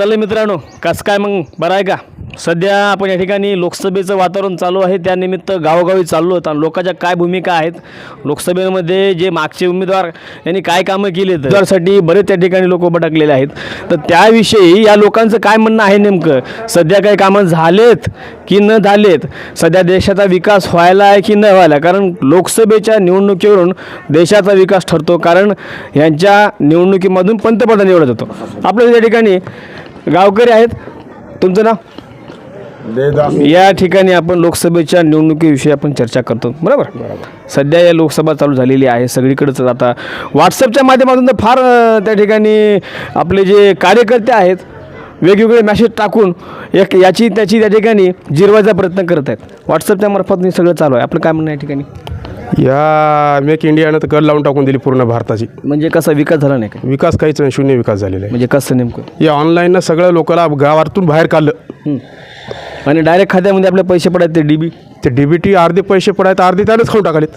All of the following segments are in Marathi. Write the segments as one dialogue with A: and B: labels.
A: चालेल मित्रांनो कसं काय मग? बरं आहे का? सध्या आपण या ठिकाणी लोकसभेचं वातावरण चालू आहे. त्यानिमित्त गावोगावी चाललो होतो. आणि लोकांच्या काय भूमिका आहेत? लोकसभेमध्ये जे मागचे उमेदवार यांनी काय कामं केली आहेत? त्यासाठी बरेच त्या ठिकाणी लोक भटकलेले आहेत. तर त्याविषयी या लोकांचं काय म्हणणं आहे नेमकं? सध्या काही कामं झालेत की न झालेत? सध्या देशाचा विकास व्हायला आहे की न व्हायला? कारण लोकसभेच्या निवडणुकीवरून देशाचा विकास ठरतो. कारण यांच्या निवडणुकीमधून पंतप्रधान निवडत होतो. आपल्या त्या ठिकाणी गावकरी आहेत. तुमचं नाव? या ठिकाणी आपण लोकसभेच्या निवडणुकीविषयी आपण चर्चा करतो. बरोबर? सध्या या लोकसभा चालू झालेली आहे. सगळीकडेच आता व्हॉट्सअपच्या माध्यमातून तर फार अं, त्या ठिकाणी आपले जे कार्यकर्ते आहेत वेगवेगळे मॅसेज टाकून एक याची त्याची त्या ठिकाणी जिरवायचा प्रयत्न करत आहेत. व्हॉट्सअपच्या मार्फत हे सगळं चालू आहे. आपलं काय म्हणणं या ठिकाणी?
B: या मेक इंडियानं तर कर लावून टाकून दिली पूर्ण भारताची.
A: म्हणजे कसा विकास झाला नाही का?
B: विकास काहीच नाही शून्य विकास झालेला आहे.
A: म्हणजे कसं नेमकं?
B: या ऑनलाईननं सगळं लोकांना गावातून बाहेर काढलं.
A: हं. आणि डायरेक्ट खात्यामध्ये आपले पैसे पडायचे ते डी बी
B: ते डीबीटी अर्धे पैसे पडायत अर्धे त्यानेच खाऊन टाकालेत.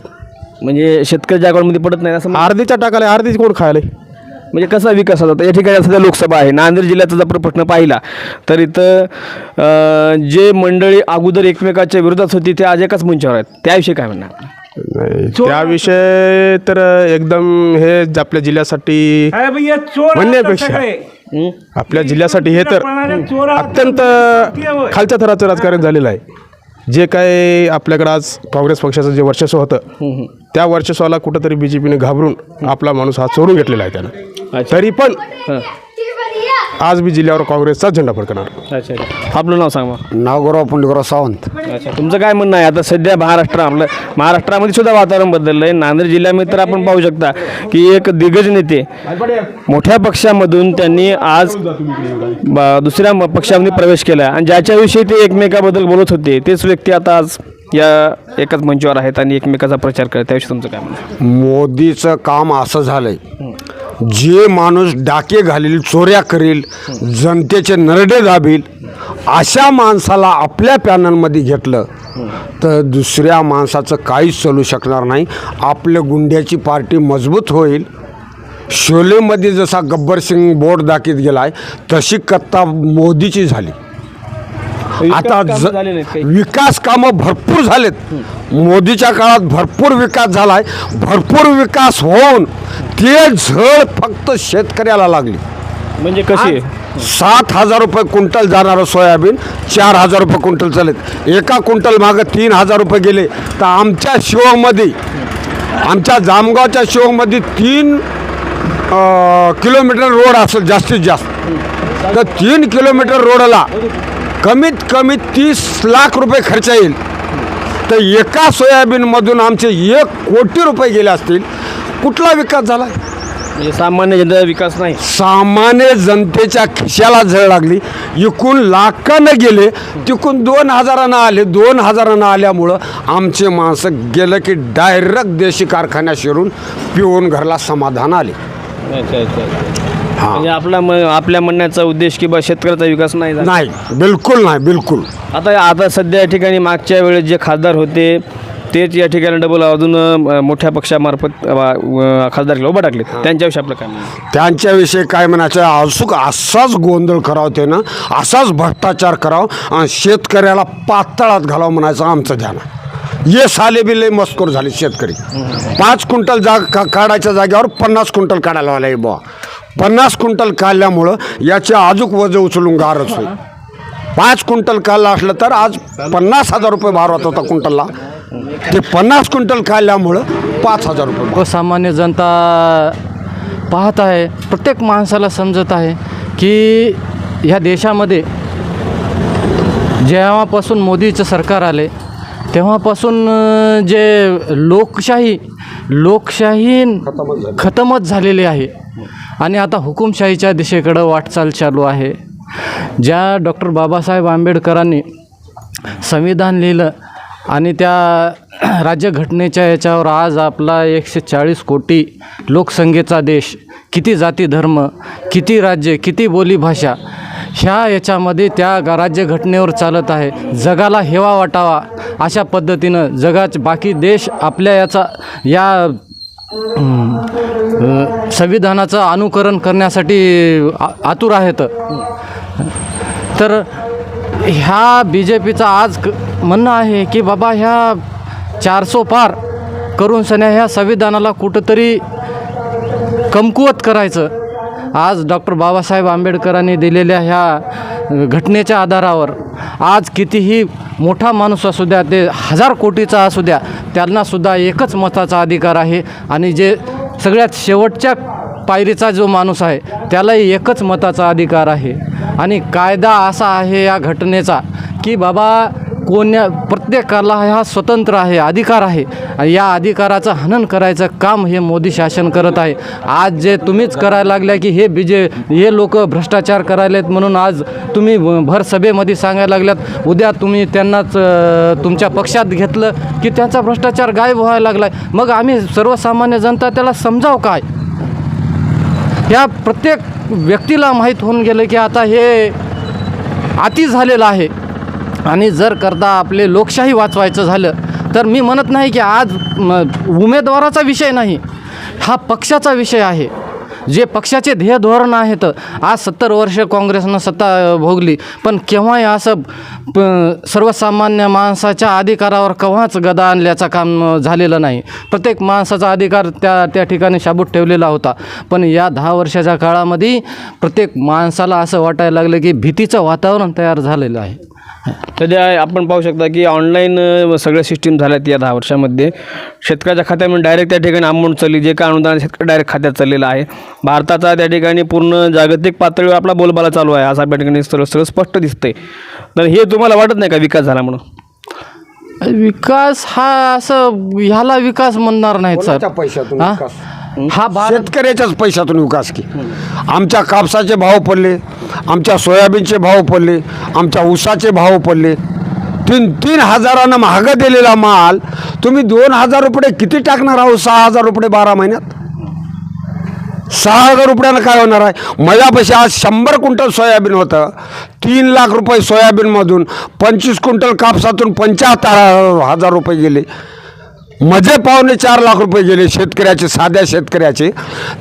A: म्हणजे शेतकऱ्याच्या अकाउंटमध्ये पडत नाही असं
B: अर्धेच्या टाकाले अर्धेच कोण खायला
A: म्हणजे कसा विकास होता या ठिकाणी सध्या लोकसभा आहे. नांदेड जिल्ह्याचा जर आपण प्रश्न पाहिला तर इथं अं, जे मंडळी अगोदर एकमेकाच्या विरोधात होती ते आज एकाच मंचावर आहेत. त्याविषयी काय म्हणणार?
B: नाही त्याविषय तर एकदम हे ज- आपल्या जिल्ह्यासाठी
C: अरे भैया चोर
B: म्हणण्यापेक्षा
C: सगळे.
B: आपल्या जिल्ह्यासाठी हे तर
C: चोर.
B: अत्यंत खालच्या थराचं राजकारण झालेलं आहे जे काय आपल्याकडं आज काँग्रेस पक्षाचं जे वर्चस्व होतं त्या वर्चस्वाला कुठंतरी बी जे पीने घाबरून आपला माणूस हा चोरून घेतलेला आहे त्यानं. तरी पण. आज बी जिल्ह्यावर काँग्रेसचा झेंडा फडकणार.
A: अच्छा अच्छा. आपलं नाव सांग
D: नागोराव पुंडगराव सावंत.
A: अच्छा तुमचं काय म्हणणं आहे? आता सध्या महाराष्ट्र आपलं महाराष्ट्रामध्ये सुद्धा वातावरण बदललं आहे. नांदेड जिल्ह्यामध्ये तर आपण पाहू शकता की एक दिग्गज नेते मोठ्या पक्षामधून त्यांनी आज ब- दुसऱ्या म- पक्षामध्ये प्रवेश केला आणि ज्याच्याविषयी ते एकमेकाबद्दल बोलत होते तेच व्यक्ती आता आज या एकाच मंचावर आहेत आणि एकमेकाचा प्रचार करत त्याविषयी तुमचं काय म्हणणं
D: मोदीचं काम असं झालंय. जे माणूस डाके घालील चोऱ्या करील जनतेचे नरडे दाबील अशा माणसाला आपल्या पॅनलमध्ये घेतलं तर दुसऱ्या माणसाचं काहीच चालू शकणार नाही. आपल्या गुंड्याची पार्टी मजबूत होईल. शोलेमध्ये जसा गब्बर सिंग बोर्ड दाखीत गेलाय तशी कत्ता मोदीची झाली. आता
A: विकास
D: ज-
A: कामं झाले नाहीत काही.
D: विकास कामं भरपूर झालेत. मोदीच्या काळात भरपूर विकास झालाय. भरपूर विकास होऊन ते झळ फक्त शेतकऱ्याला लागली.
A: म्हणजे कशी? आहे?
D: सात हजार रुपये क्विंटल जाणारं सोयाबीन चार हजार रुपये क्विंटल चालेत एका क्विंटल मागं तीन हजार रुपये गेले. तर आमच्या शिवमध्ये आमच्या जामगावच्या शिवमध्ये तीन अं, किलोमीटर रोड असेल जास्तीत जास्त. तर तीन किलोमीटर रोडला कमीत कमी तीस लाख रुपये खर्च येईल. तर एका सोयाबीनमधून आमचे एक कोटी रुपये गेले असतील. कुठला विकास झाला?
A: म्हणजे सामान्य जनतेचा विकास नाही.
D: सामान्य जनतेच्या खिशाला झळ लागली. एकूण लाखानं गेले. तिकून दोन हजारानं आले. दोन हजारानं आल्यामुळं आमचे माणसं गेलं की डायरेक्ट देशी कारखान्यात शिरून पिऊन घरला समाधान आले.
A: अच्छा अच्छा. म्हणजे आपला म आपल्या म्हणण्याचा उद्देश की बा शेतकऱ्याचा विकास नाही झाला.
D: नाही बिलकुल नाही बिलकुल.
A: आता आता सध्या या ठिकाणी मागच्या वेळेस जे खासदार होते तेच या ठिकाणी डबल अजून अ, मोठ्या पक्षामार्फत अ, अ, खासदार उभा टाकले त्यांच्याविषयी आपलं काय म्हणणं? आहे?
D: त्यांच्याविषयी काय म्हणायचं अचूक असाच गोंधळ करावं त्यानं असाच भ्रष्टाचार करावं आणि शेतकऱ्याला पातळात घालावं म्हणायचं आमचं ध्यान आहे. ये साले बी लय मस्कोर झाले शेतकरी. पाच क्विंटल जाग का काढायच्या जागेवर पन्नास क्विंटल काढायला आला बुवा. पन्नास क्विंटल काढल्यामुळं याचे अजूक वजन उचलून गारच होईल. पाच क्विंटल काढलं असलं तर आज पन्नास हजार रुपये भार होत होता क्विंटलला. ते पन्नास क्विंटल काढल्यामुळं पाच हजार रुपये.
E: व सामान्य जनता पाहत आहे प्रत्येक माणसाला समजत आहे की ह्या देशामध्ये जेव्हापासून मोदीचं सरकार आले तेव्हापासून जे लोकशाही लोकशाही खतमच झालेली आहे. आणि आता हुकुमशाहीच्या दिशेकडं वाटचाल चालू आहे. ज्या डॉक्टर बाबासाहेब आंबेडकरांनी संविधान लिहिलं आणि त्या राज्यघटनेच्या याच्यावर आज आपला एकशे चाळीस कोटी लोकसंख्येचा देश किती जाती धर्म किती राज्य किती बोलीभाषा ह्या याच्यामध्ये त्या राज्यघटनेवर चालत आहे. जगाला हेवा वाटावा अशा पद्धतीनं जगाच बाकी देश आपल्या याचा या संविधानाचं अनुकरण करण्यासाठी आ- आतुर आहेत. तर ह्या बी जे पीचं आज क म्हणणं आहे की बाबा ह्या चारसो पार करून सन्या ह्या संविधानाला कुठंतरी कमकुवत करायचं. आज डॉक्टर बाबासाहेब आंबेडकरांनी दिलेल्या ह्या घटनेच्या आधारावर आज कितीही मोठा माणूस असू द्या ते हजार कोटीचा असू द्या त्यांनासुद्धा एकच मताचा अधिकार आहे. आणि जे सगळ्यात शेवटच्या पायरीचा जो माणूस आहे त्यालाही एकच मताचा अधिकार आहे. आणि कायदा असा आहे या घटनेचा की बाबा कोण्या प्रत्येकाला हा स्वतंत्र आहे अधिकार आहे. आणि या अधिकाराचं हनन करायचं काम हे मोदी शासन करत आहे. आज जे तुम्हीच करायला लागल्या की हे बीजे हे लोक भ्रष्टाचार करायलेत म्हणून आज तुम्ही भर सभेमध्ये सांगायला लागल्यात उद्या तुम्ही त्यांनाच तुमच्या पक्षात घेतलं की त्यांचा भ्रष्टाचार गायब व्हायला लागला आहे मग आम्ही सर्वसामान्य जनता त्याला समजाव काय? या प्रत्येक व्यक्तीला माहीत होऊन गेलं की आता हे अति झालेलं आहे. आणि जर करता आपले लोकशाही वाचवायचं झालं तर मी म्हणत नाही की आज उमेदवाराचा विषय नाही हा पक्षाचा विषय आहे. जे पक्षाचे ध्येय धोरण आहेत आज सत्तर वर्ष काँग्रेसनं सत्ता भोगली पण केव्हाही असं प- सर्वसामान्य माणसाच्या अधिकारावर केव्हाच गदा आणल्याचं काम झालेलं नाही. प्रत्येक माणसाचा अधिकार त्या त्या ठिकाणी शाबूत ठेवलेला होता. पण या दहा वर्षाच्या काळामध्ये प्रत्येक माणसाला असं वाटायला लागलं की भीतीचं वातावरण तयार झालेलं आहे.
A: सध्या आपण पाहू शकता की ऑनलाईन सगळ्या सिस्टीम झाल्यात या दहा वर्षामध्ये. शेतकऱ्याच्या खात्यामध्ये डायरेक्ट त्या ठिकाणी अमाऊंट चालली जे काय अनुदान शेतकरी डायरेक्ट खात्यात चाललेलं आहे. भारताचा त्या ठिकाणी पूर्ण जागतिक पातळीवर आपला बोलबाला चालू आहे असं आपल्या ठिकाणी सगळं सगळं स्पष्ट दिसतंय. तर हे तुम्हाला वाटत नाही का विकास झाला म्हणून?
E: विकास हा असं ह्याला विकास म्हणणार नाहीत सर.
D: पैशातून
E: हा?
D: विकास?
E: हा भारत
D: शेतकऱ्याच्याच पैशातून विकास की आमच्या कापसाचे भाव पडले आमच्या सोयाबीनचे भाव पडले आमच्या ऊसाचे भाव पडले. तीन तीन हजारानं महाग दिलेला माल तुम्ही दोन हजार रुपये किती टाकणार आहोत? सहा हजार रुपये बारा महिन्यात? सहा हजार रुपयानं काय होणार आहे? माझ्यापाशी आज शंभर क्विंटल सोयाबीन होतं. तीन लाख रुपये सोयाबीनमधून पंचवीस क्विंटल कापसातून पंच्याहत्तर हजार रुपये गेले. मजे पावणे चार लाख रुपये गेले शेतकऱ्याचे साध्या शेतकऱ्याचे.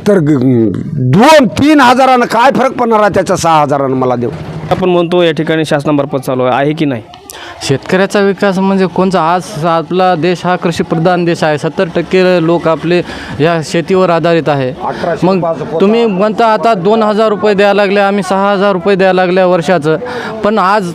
D: तर दोन तीन हजारानं काय फरक पडणार आहे त्याच्या सहा हजारानं मला देऊ?
A: आपण म्हणतो या ठिकाणी शासनामार्फत चालू आहे आहे की नाही?
E: शेतकऱ्याचा विकास म्हणजे कोणचा? आज आपला देश हा कृषीप्रधान देश आहे. सत्तर टक्के लोक आपले या शेतीवर आधारित आहे. मग. तुम्ही म्हणता आता दोन हजार रुपये द्यायला लागले आम्ही सहा हजार रुपये द्यायला लागल्या वर्षाचं. पण आज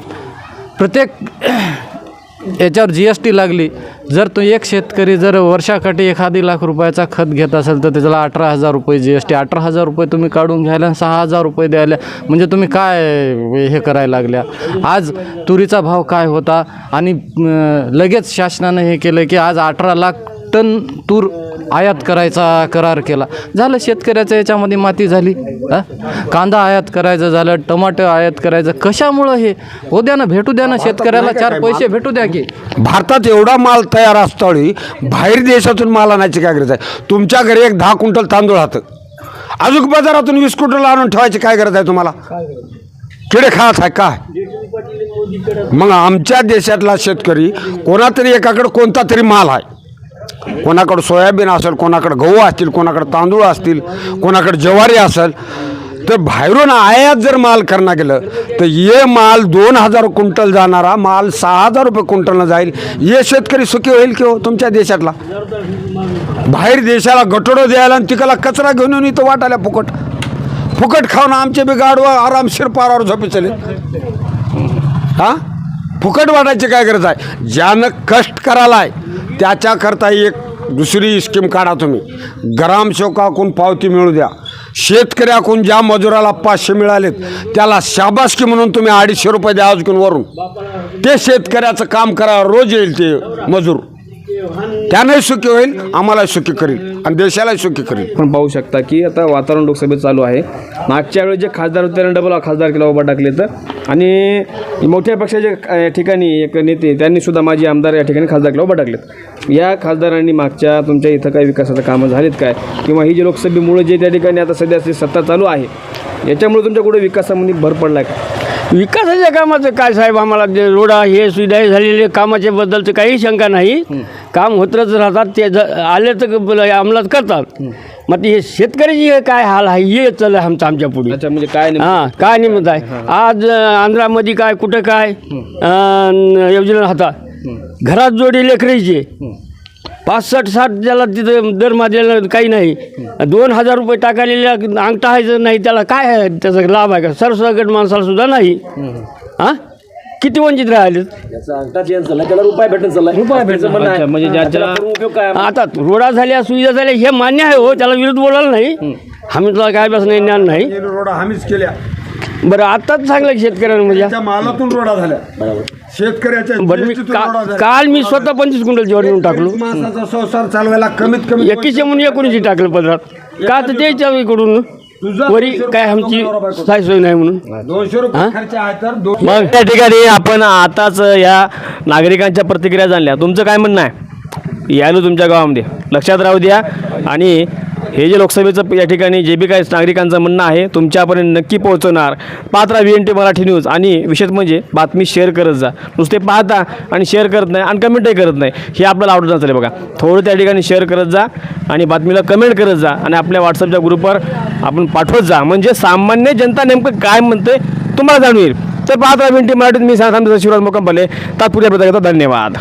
E: प्रत्येक याच्यावर जी एस टी लागली. जर तो एक शेतकरी जर वर्षाकाठी एखादी लाख रुपयाचा खत घेत असेल तर त्याला अठरा हजार रुपये जी एस टी अठरा हजार रुपये तुम्ही काढून घ्यायला आणि सहा हजार रुपये द्यायला. म्हणजे तुम्ही काय हे करायला लागल्या? आज तुरीचा भाव काय होता? आणि लगेच शासनानं हे केलं की आज अठरा लाख टन तूर आयात करायचा करार केला. झालं शेतकऱ्याच्या याच्यामध्ये माती झाली? कांदा आयात करायचं झालं टमाटर आयात करायचं. कशामुळं हे? हो द्या ना भेटू द्या ना शेतकऱ्याला चार पैसे भेटू द्या की.
D: भारतात एवढा माल तयार असताळी बाहेर देशातून माल आणायची काय गरज आहे? तुमच्या घरी एक दहा क्विंटल तांदूळ हात अजून बाजारातून वीस क्विंटल आणून ठेवायची काय गरज आहे तुम्हाला? किडे खात आहे काय मग आमच्या देशातला शेतकरी कोणातरी एकाकडे कोणता तरी माल आहे. कोणाकडं सोयाबीन असेल कोणाकडं गहू असतील कोणाकडं तांदूळ असतील कोणाकडं ज्वारी असेल तर बाहेरून आयात जर माल करणं गेलं तर ये माल दोन हजार क्विंटल जाणारा माल सहा हजार रुपये क्विंटलनं जाईल. ये शेतकरी सुखी होईल की हो तुमच्या देशातला? बाहेर देशाला गटोडं द्यायला आणि तिकडला कचरा घेऊन येऊन इथं वाटायला फुकट. फुकट खाऊन आमचे बी गाडवा आरामशीर पारावर झोपे चले हा? फुकट वाटायची काय गरज आहे? ज्यानं कष्ट करायला आहे त्याच्याकरता एक दुसरी स्कीम काढा तुम्ही. ग्रामसेवकाकडून पावती मिळू द्या. शेतकऱ्याकडून ज्या मजुराला पाचशे मिळालेत त्याला शाबासकी म्हणून तुम्ही अडीचशे रुपये द्या अजून वरून. ते शेतकऱ्याचं काम करा रोज येईल ते मजूर. त्यानंही सुखी होईल आम्हाला सुखी करील आणि देशालाही सुखी करील.
A: आपण पाहू शकता की आता वातावरण लोकसभेत चालू आहे. मागच्या वेळेस जे खासदार होते त्यांना डबल खासदार केला उभा टाकले तर. आणि मोठ्या पक्षाचे या ठिकाणी एक नेते त्यांनी सुद्धा माझे आमदार या ठिकाणी खासदार केला उभा टाकलेत या खासदारांनी मागच्या तुमच्या इथं काही विकासाचं कामं झालीत काय? किंवा ही जी लोकसभेमुळे जे त्या ठिकाणी आता सध्या सत्ता चालू आहे याच्यामुळे तुमच्या कुठे विकासामध्ये भर पडला का?
C: विकासाच्या कामाचं काय साहेब आम्हाला जे रोडा हे सुविधा हे झालेले कामाच्या बद्दलचं काही शंका नाही. काम होतच राहतात ते ज- आले तर ब- अंमलात करतात. मग हे शेतकऱ्याची हे काय हाल आहे हे चाललं आहे आमचं आमच्या पुढे.
A: अच्छा म्हणजे काय नेमकं?
C: हां काय निमित्त आहे? आज अं, आंध्रामध्ये काय कुठं काय अं, योजना होता घरात जोडी लेकरायचे. पासष्ट साठ ज्याला तिथं दर माझ्याला काही नाही. दोन हजार रुपये टाकालेल्या अंगठा आहे नाही त्याला काय आहे? त्याचा लाभ आहे का? सरसकट माणसाला सुद्धा नाही. हां? किती वंचित राहिले?
A: म्हणजे
C: आता रोडा झाल्या सुविधा झाल्या हे मान्य आहे हो त्याला विरोध बोलायला नाही. आम्ही तुला काय बस नाही ज्ञान नाही.
D: रोडा आम्हीच केल्या.
C: बरं आताच सांगलं शेतकऱ्यांना म्हणजे.
D: मालातून रोडा झाल्या. शेतकऱ्याच्या
C: बरं मी
D: GST तून रोडा
C: का-
D: झाल्या.
C: काल मी स्वतः पंचवीस क्विंटल ज्वारी नेऊन टाकलो.
D: माणसाचा संसार चालवायला कमीत कमी
C: एकवीसशे म्हणून एकोणीसशे टाकलं पदरात का तर त्याच्या इकडून. वरी काय आमची साय सोय नाही म्हणून.
D: दोनशे रुपये खर्च आहे तर दोन
A: मग त्या ठिकाणी आपण आताच या नागरिकांच्या प्रतिक्रिया जाणल्या. तुमचं काय म्हणणं आहे? यायलो तुमच्या गावामध्ये. लक्षात राहू द्या. आणि हे जे लोकसभेचं या ठिकाणी जे बी काही नागरिकांचं म्हणणं आहे तुमच्यापर्यंत नक्की पोहोचवणार. Patra V N T Marathi news आणि विशेष म्हणजे बातमी शेअर करत जा. नुसते पाहता आणि शेअर करत नाही आणि कमेंटही करत नाही. हे आपल्याला आवडत नसेल बघा. थोडं त्या ठिकाणी शेअर करत जा आणि बातमीला कमेंट करत जा आणि आपल्या व्हॉट्सअपच्या ग्रुपवर आपण पाठवत जा. म्हणजे सामान्य जनता नेमकं काय म्हणते तुम्हाला जाणून येईल. तर पाहता व्ही एन टी मराठीत मी सांगतो शिवराज मोकंपले तात्पुऱ्या प्रत्येक धन्यवाद.